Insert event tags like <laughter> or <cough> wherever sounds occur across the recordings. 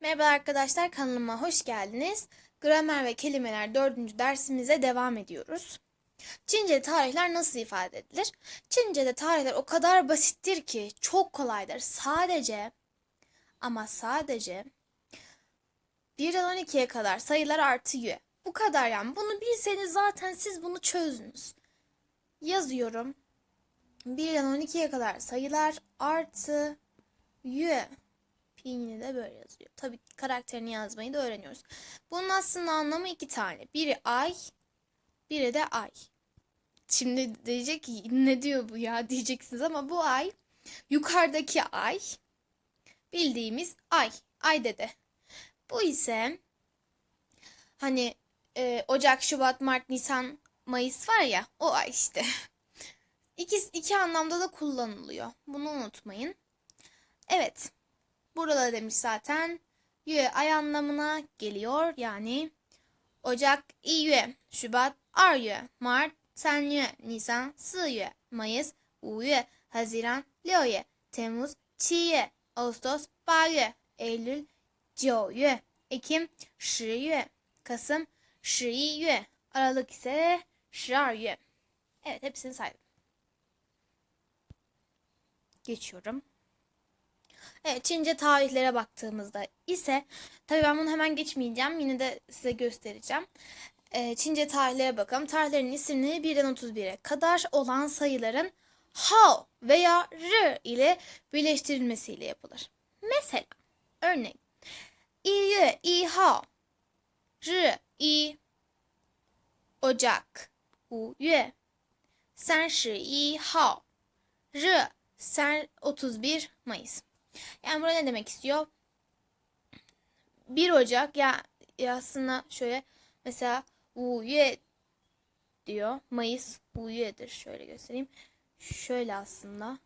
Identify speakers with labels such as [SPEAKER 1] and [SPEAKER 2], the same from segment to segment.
[SPEAKER 1] Merhaba arkadaşlar kanalıma hoş geldiniz. Gramer ve kelimeler dördüncü dersimize devam ediyoruz. Çince'de tarihler nasıl ifade edilir? Çince'de tarihler o kadar basittir ki çok kolaydır. Sadece ama sadece 1'den 12'ye kadar sayılar artıyor. Bu kadar yani. Bunu bilseniz zaten siz bunu çözdünüz. Yazıyorum. 1'den 12'ye kadar sayılar artı y. Pin'ini de böyle yazıyor. Tabii karakterini yazmayı da öğreniyoruz. Bunun aslında anlamı iki tane. Biri ay, biri de ay. Şimdi diyecek ki ne diyor bu ya <laughs> diyeceksiniz ama bu ay yukarıdaki ay bildiğimiz ay. Ay dede. Bu ise hani e, Ocak, Şubat, Mart, Nisan, Mayıs var ya o ay işte. <laughs> İki, iki anlamda da kullanılıyor. Bunu unutmayın. Evet. Burada demiş zaten. Yue ay anlamına geliyor. Yani Ocak i yue, Şubat ar Mart yue, Nisan si yue, Mayıs u yue, Haziran liu Temmuz çi yue, Ağustos ba yue, Eylül jiu Ekim shi yue, Kasım shi yue, Aralık ise shi yue. Evet hepsini saydım. Geçiyorum. Evet, Çince tarihlere baktığımızda ise tabii ben bunu hemen geçmeyeceğim. Yine de size göstereceğim. Ee, Çince tarihlere bakalım. Tarihlerin isimleri 1'den 31'e kadar olan sayıların hao veya r ile birleştirilmesiyle yapılır. Mesela örnek 1月1号日一 Ocak 五月三十一号日三 31 Mayıs. yani burada ne demek istiyor? 1 Ocak ya, ya aslında şöyle mesela Wuye diyor. Mayıs Wuye'dir. Şöyle göstereyim. Şöyle aslında.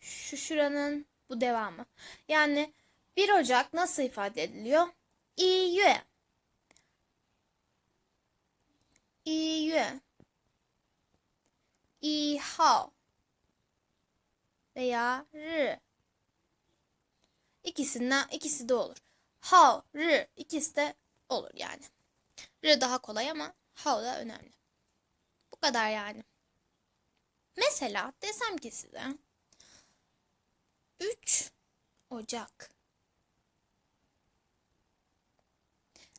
[SPEAKER 1] Şu şuranın bu devamı. Yani 1 Ocak nasıl ifade ediliyor? İyi yue. İyi Veya rı. İkisinden ikisi de olur. Hao, rı ikisi de olur yani. Rı daha kolay ama hao da önemli. Bu kadar yani. Mesela desem ki size 3 Ocak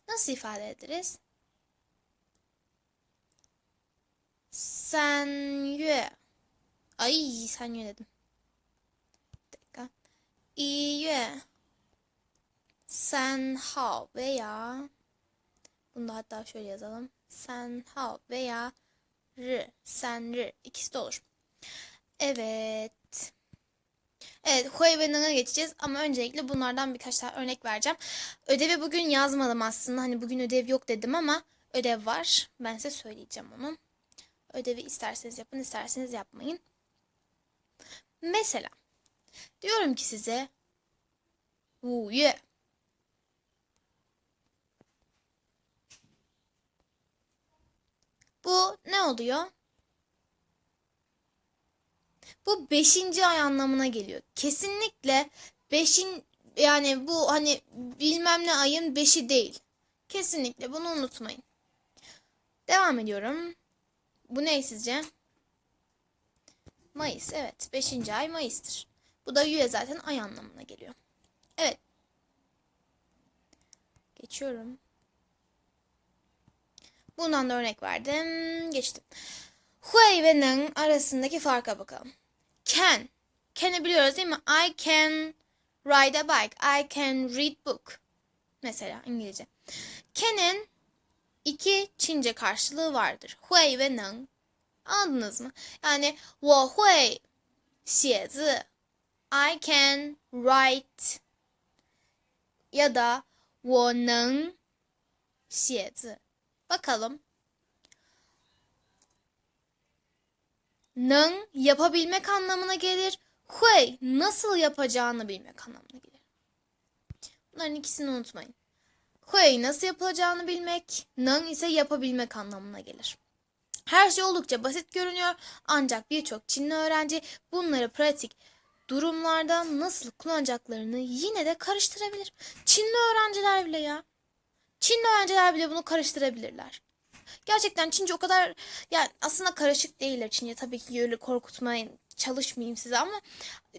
[SPEAKER 1] nasıl ifade ederiz? Sen yue. Ay sen yue dedim. Bir dakika. 一月三号 veya bunu da hatta şöyle yazalım. Sen hao veya rı, sen rı ikisi de olur. Evet. Evet, Hui ve Nang'a geçeceğiz ama öncelikle bunlardan birkaç tane örnek vereceğim. Ödevi bugün yazmadım aslında. Hani bugün ödev yok dedim ama ödev var. Ben size söyleyeceğim onu. Ödevi isterseniz yapın, isterseniz yapmayın. Mesela diyorum ki size 五月 Bu ne oluyor? Bu beşinci ay anlamına geliyor. Kesinlikle beşin yani bu hani bilmem ne ayın beşi değil. Kesinlikle bunu unutmayın. Devam ediyorum. Bu ne sizce? Mayıs evet. Beşinci ay Mayıs'tır. Bu da yue zaten ay anlamına geliyor. Evet. Geçiyorum. Bundan da örnek verdim. Geçtim. Hui ve Neng arasındaki farka bakalım. Can. Can'i biliyoruz değil mi? I can ride a bike. I can read book. Mesela İngilizce. Can'in iki Çince karşılığı vardır. Hui ve Neng. Anladınız mı? Yani 我会写字 I can write ya da 我能写字 Bakalım. Neng yapabilmek anlamına gelir. Hui nasıl yapacağını bilmek anlamına gelir. Bunların ikisini unutmayın. Hui nasıl yapılacağını bilmek, Neng ise yapabilmek anlamına gelir. Her şey oldukça basit görünüyor ancak birçok Çinli öğrenci bunları pratik durumlarda nasıl kullanacaklarını yine de karıştırabilir. Çinli öğrenciler bile ya. Çinli öğrenciler bile bunu karıştırabilirler. Gerçekten Çince o kadar yani aslında karışık değiller Çince tabii ki öyle korkutmayın çalışmayayım size ama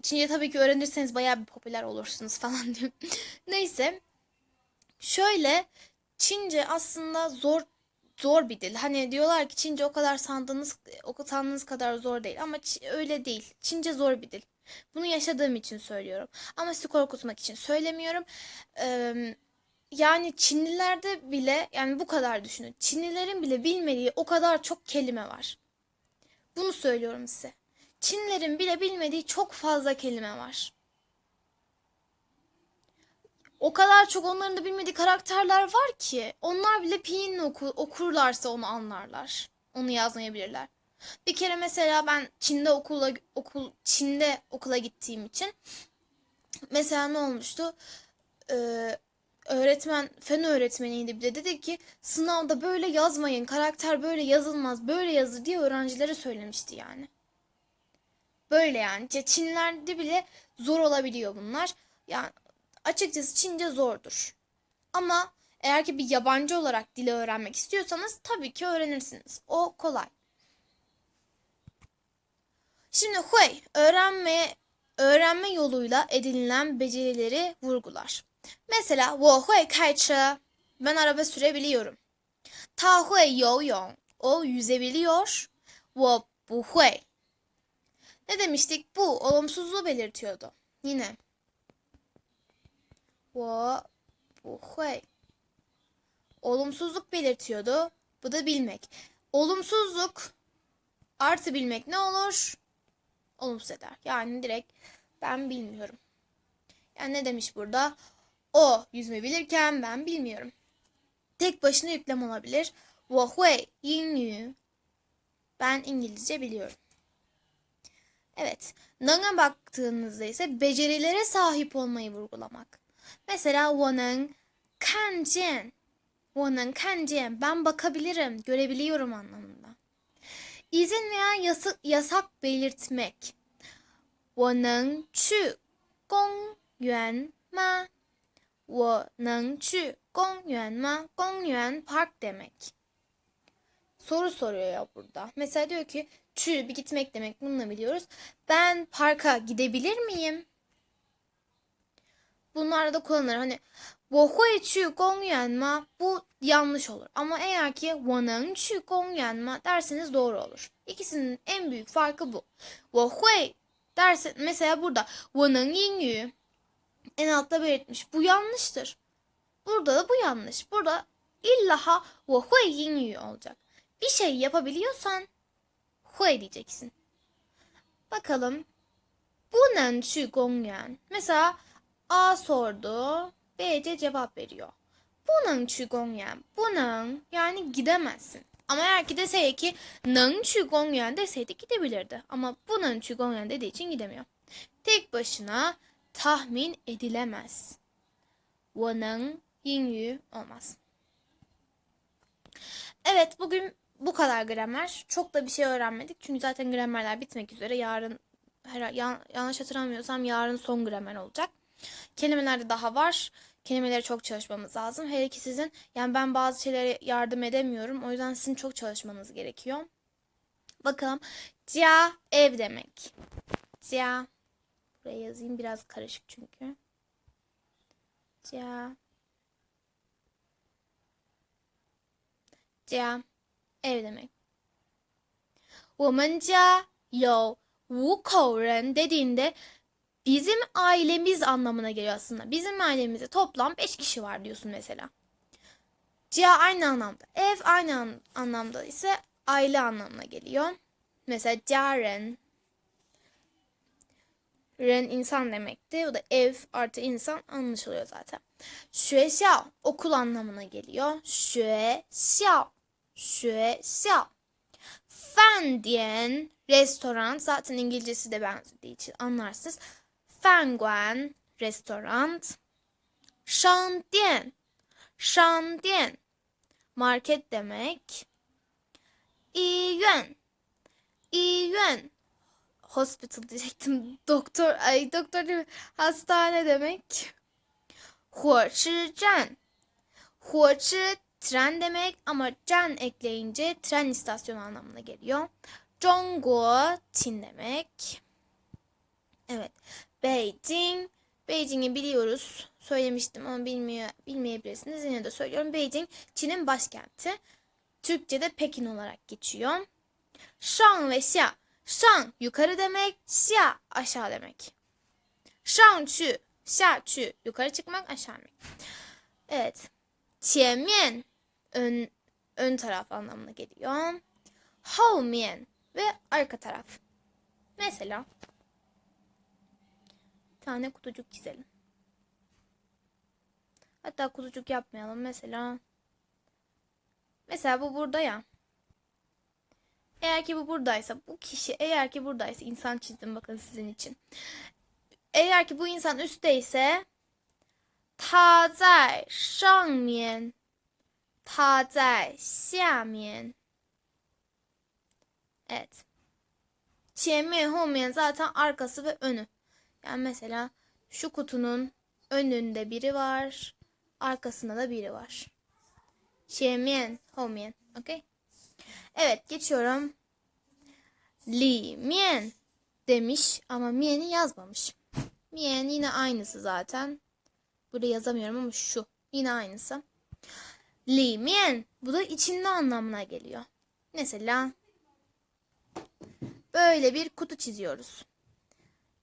[SPEAKER 1] Çince tabii ki öğrenirseniz bayağı bir popüler olursunuz <laughs> falan diyeyim. Neyse şöyle Çince aslında zor zor bir dil. Hani diyorlar ki Çince o kadar sandığınız o sandığınız kadar zor değil ama öyle değil. Çince zor bir dil. Bunu yaşadığım için söylüyorum. Ama sizi korkutmak için söylemiyorum. Eee yani Çinlilerde bile yani bu kadar düşünün. Çinlilerin bile bilmediği o kadar çok kelime var. Bunu söylüyorum size. Çinlilerin bile bilmediği çok fazla kelime var. O kadar çok onların da bilmediği karakterler var ki onlar bile pinyin oku, okurlarsa onu anlarlar. Onu yazmayabilirler. Bir kere mesela ben Çin'de okula okul Çin'de okula gittiğim için mesela ne olmuştu? Ee, öğretmen fen öğretmeniydi bir de dedi ki sınavda böyle yazmayın karakter böyle yazılmaz böyle yazır diye öğrencilere söylemişti yani. Böyle yani Çinlerde bile zor olabiliyor bunlar. Yani açıkçası Çince zordur. Ama eğer ki bir yabancı olarak dili öğrenmek istiyorsanız tabii ki öğrenirsiniz. O kolay. Şimdi hui öğrenme öğrenme yoluyla edinilen becerileri vurgular. Mesela 我会开车 ben araba sürebiliyorum. 他会游泳 o yüzebiliyor. 我不会 ne demiştik? Bu olumsuzluğu belirtiyordu. Yine 我不会 olumsuzluk belirtiyordu. Bu da bilmek. Olumsuzluk artı bilmek ne olur? olumsuz eder. Yani direkt ben bilmiyorum. Yani ne demiş burada? O yüzme bilirken ben bilmiyorum. Tek başına yüklem olabilir. Wahui yinyu. Ben İngilizce biliyorum. Evet. Nang'a baktığınızda ise becerilere sahip olmayı vurgulamak. Mesela wonen kanjian. Wonen kanjian. Ben bakabilirim, görebiliyorum anlamında. İzin veya yasak, yasak belirtmek. 我能去公园吗？我能去公园吗？公园 park demek. Soru soruyor ya burada. Mesela diyor ki çü bir gitmek demek bunu da biliyoruz. Ben parka gidebilir miyim? Bunlarda da kullanılır. Hani 我会去公园吗? Bu yanlış olur. Ama eğer ki 我能去公园吗? derseniz doğru olur. İkisinin en büyük farkı bu. 我会 derse mesela burada 我能英语en altta belirtmiş. Bu yanlıştır. Burada da bu yanlış. Burada illa ha 我会英语 olacak. Bir şey yapabiliyorsan 会 diyeceksin. Bakalım. 不能去公园. Mesela A sordu. B C cevap veriyor. Bu neng qigongyan, bu neng yani gidemezsin. Ama eğer ki deseydi ki neng qigongyan deseydi gidebilirdi. Ama bu neng qigongyan dediği için gidemiyor. Tek başına tahmin edilemez. Wo neng yingyu olmaz. Evet bugün bu kadar gramer. Çok da bir şey öğrenmedik. Çünkü zaten gramerler bitmek üzere. Yarın her, yanlış hatırlamıyorsam yarın son gramer olacak. Kelimelerde daha var Kelimeleri çok çalışmamız lazım. Hele ki sizin yani ben bazı şeylere yardım edemiyorum. O yüzden sizin çok çalışmanız gerekiyor. Bakalım. Cia ev demek. Cia Buraya yazayım biraz karışık çünkü. Cia Cia ev demek. 我们家有五口人 dediğinde bizim ailemiz anlamına geliyor aslında. Bizim ailemizde toplam 5 kişi var diyorsun mesela. Cia aynı anlamda. Ev aynı anlamda ise aile anlamına geliyor. Mesela Caren. Ren insan demekti. Bu da ev artı insan anlaşılıyor zaten. Şue xiao okul anlamına geliyor. Şue xiao. Şue xiao. Fan diyen restoran zaten İngilizcesi de benzediği için anlarsınız. 饭馆 restoran 商店商店market demek. 医院医院 hospital diyecektim. <laughs> Doktor, ay doktor değil mi? Hastane demek. 火车站火车 tren demek ama 站 ekleyince tren istasyonu anlamına geliyor. 中国 Çin demek. Evet. Beijing. Beijing'i biliyoruz. Söylemiştim ama bilmiyor, bilmeyebilirsiniz. Yine de söylüyorum. Beijing Çin'in başkenti. Türkçe'de Pekin olarak geçiyor. Şang ve xia. Şang yukarı demek, xia aşağı demek. Şang çü, xia çü yukarı çıkmak, aşağı demek. Evet. Qianmian ön, ön taraf anlamına geliyor. Haomian ve arka taraf. Mesela tane kutucuk çizelim. Hatta kutucuk yapmayalım. Mesela mesela bu burada ya. Eğer ki bu buradaysa bu kişi eğer ki buradaysa insan çizdim bakın sizin için. Eğer ki bu insan üstteyse 他在上面，他在下面。Evet. 前面后面 zaten arkası ve önü. Yani mesela şu kutunun önünde biri var. Arkasında da biri var. Şey Çemien, homien. Okay? Evet geçiyorum. Li mien demiş ama mien'i yazmamış. Mien yine aynısı zaten. Burada yazamıyorum ama şu. Yine aynısı. Li mien. Bu da içinde anlamına geliyor. Mesela böyle bir kutu çiziyoruz.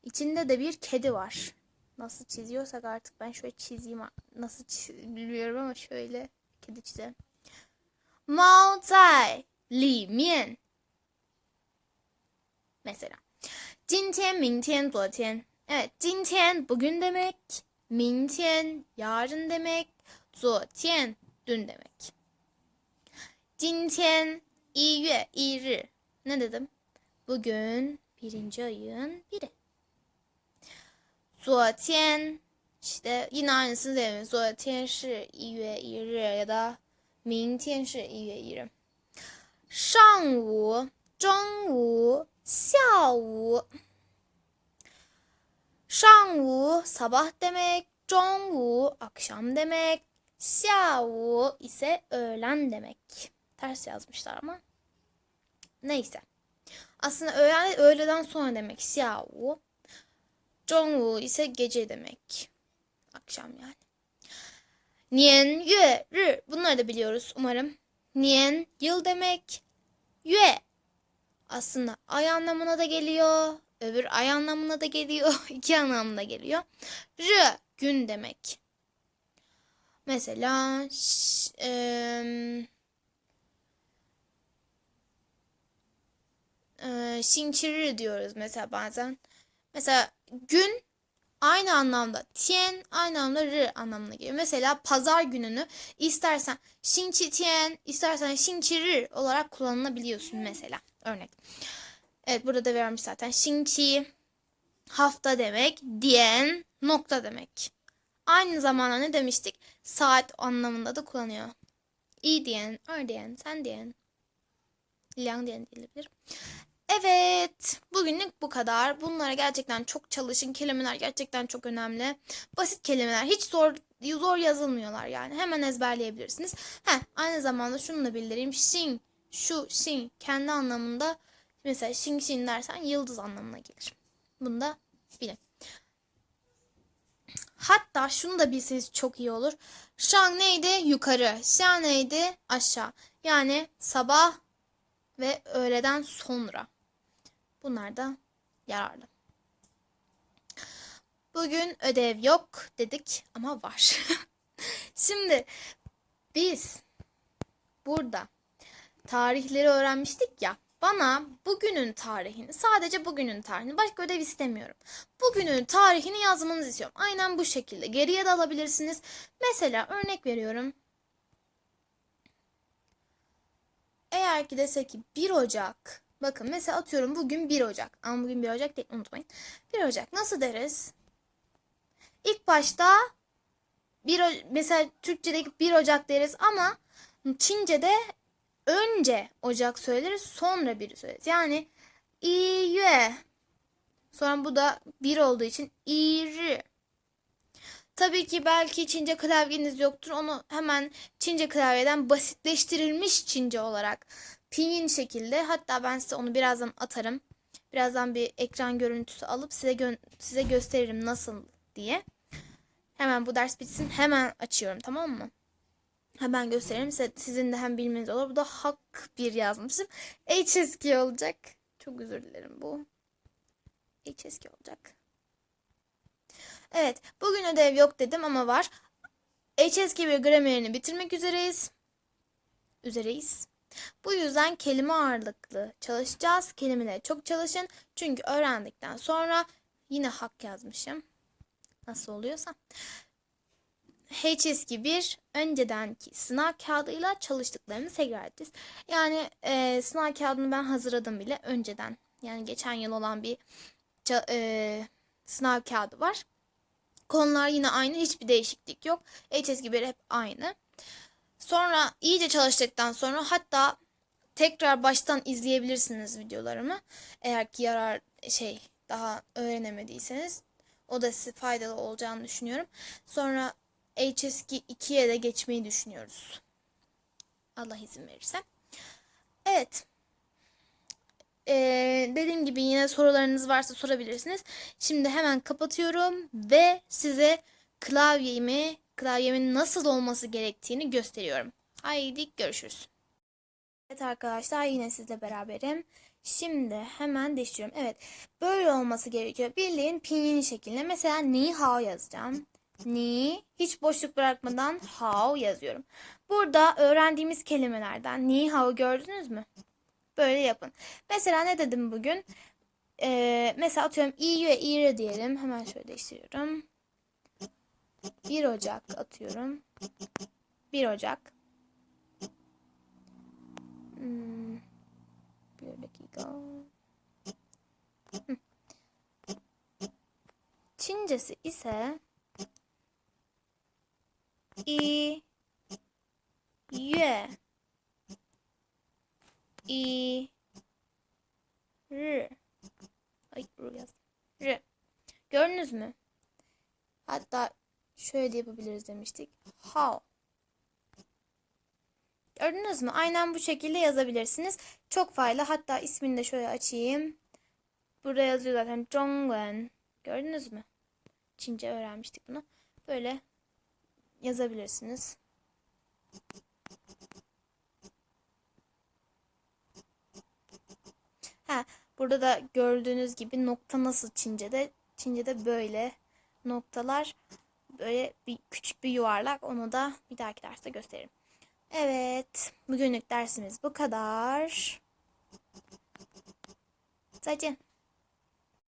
[SPEAKER 1] İçinde de bir kedi var. Nasıl çiziyorsak artık ben şöyle çizeyim. Nasıl çiziliyorum ama şöyle kedi çizelim. Mao zai li mian. Mesela. Jin tian, min. Evet, jin bugün demek. Min yarın demek. Zuo dün demek. Jin tian yi yue yi. Ne dedim? Bugün birinci ayın biri. 昨天 işte yine aynısını demek. 昨天是一月一日ya da 明天是一月一日。上午、中午、下午。上午 sabah demek, 中午 akşam demek, 下午ise öğlen demek. Ters yazmışlar ama. Neyse. Aslında öğlen öğleden sonra demek 下午. Zhongwu ise gece demek. Akşam yani. Nian, yue, rü. Bunları da biliyoruz umarım. Nian yıl demek. Yue aslında ay anlamına da geliyor. Öbür ay anlamına da geliyor. <laughs> iki anlamına geliyor. Rü gün demek. Mesela ş, e, e, Şinçiri diyoruz mesela bazen. Mesela gün aynı anlamda tien aynı anlamda r anlamına geliyor. Mesela pazar gününü istersen şinçi tien istersen şinçi r olarak kullanılabiliyorsun mesela. Örnek. Evet burada da vermiş zaten. Şinçi hafta demek. Diyen nokta demek. Aynı zamanda ne demiştik? Saat anlamında da kullanıyor. İ diyen, er diyen, sen diyen. Liang diyen diyebilir. Evet, bugünlük bu kadar. Bunlara gerçekten çok çalışın. Kelimeler gerçekten çok önemli. Basit kelimeler. Hiç zor zor yazılmıyorlar yani. Hemen ezberleyebilirsiniz. He, aynı zamanda şunu da bildireyim. Xin, şu, xin kendi anlamında mesela xin xin dersen yıldız anlamına gelir. Bunu da bilin. Hatta şunu da bilseniz çok iyi olur. Şang neydi? Yukarı. Xia neydi? Aşağı. Yani sabah ve öğleden sonra. Bunlar da yararlı. Bugün ödev yok dedik ama var. <laughs> Şimdi biz burada tarihleri öğrenmiştik ya. Bana bugünün tarihini, sadece bugünün tarihini, başka ödev istemiyorum. Bugünün tarihini yazmanızı istiyorum. Aynen bu şekilde. Geriye de alabilirsiniz. Mesela örnek veriyorum. Eğer ki desek ki 1 Ocak. Bakın mesela atıyorum bugün 1 Ocak. Ama bugün 1 Ocak değil unutmayın. 1 Ocak nasıl deriz? İlk başta 1 mesela Türkçedeki 1 Ocak deriz ama Çince'de önce Ocak söyleriz sonra biri söyleriz. Yani 一月 Sonra bu da bir olduğu için iri. Tabii ki belki Çince klavyeniz yoktur. Onu hemen Çince klavyeden basitleştirilmiş Çince olarak pinyin şekilde hatta ben size onu birazdan atarım. Birazdan bir ekran görüntüsü alıp size gö- size gösteririm nasıl diye. Hemen bu ders bitsin. Hemen açıyorum tamam mı? Hemen gösteririm. Size, sizin de hem bilmeniz olur. Bu da hak bir yazmışım. HSK olacak. Çok özür dilerim bu. HSK olacak. Evet. Bugün ödev yok dedim ama var. HSK bir gramerini bitirmek üzereyiz. Üzereyiz. Bu yüzden kelime ağırlıklı çalışacağız. Kelimeleri çok çalışın. Çünkü öğrendikten sonra yine hak yazmışım. Nasıl oluyorsa. HSK1 öncedenki sınav kağıdıyla çalıştıklarını tekrar edeceğiz. Yani e, sınav kağıdını ben hazırladım bile önceden. Yani geçen yıl olan bir e, sınav kağıdı var. Konular yine aynı. Hiçbir değişiklik yok. HSK1 hep aynı. Sonra iyice çalıştıktan sonra hatta tekrar baştan izleyebilirsiniz videolarımı. Eğer ki yarar şey daha öğrenemediyseniz o da size faydalı olacağını düşünüyorum. Sonra HSK 2'ye de geçmeyi düşünüyoruz. Allah izin verirse. Evet. Ee, dediğim gibi yine sorularınız varsa sorabilirsiniz. Şimdi hemen kapatıyorum ve size klavyemi, klavyemin nasıl olması gerektiğini gösteriyorum. Haydi görüşürüz. Evet arkadaşlar yine sizle beraberim. Şimdi hemen değiştiriyorum. Evet böyle olması gerekiyor. Bildiğin pinyin şeklinde. Mesela ni hao yazacağım. Ni hiç boşluk bırakmadan hao yazıyorum. Burada öğrendiğimiz kelimelerden ni hao gördünüz mü? Böyle yapın. Mesela ne dedim bugün? Ee, mesela atıyorum i ve ire diyelim. Hemen şöyle değiştiriyorum. 1 Ocak atıyorum. 1 Ocak. Hmm, bir dakika. Çincesi ise i yue i r ay r yaz r gördünüz mü? Hatta şöyle de yapabiliriz demiştik. How Gördünüz mü? Aynen bu şekilde yazabilirsiniz. Çok faydalı. Hatta ismini de şöyle açayım. Burada yazıyor zaten. Zhongwen. Gördünüz mü? Çince öğrenmiştik bunu. Böyle yazabilirsiniz. Ha, burada da gördüğünüz gibi nokta nasıl Çince'de? Çince'de böyle noktalar böyle bir küçük bir yuvarlak. Onu da bir dahaki derste gösteririm. Evet, bugünlük dersimiz bu kadar. 再见。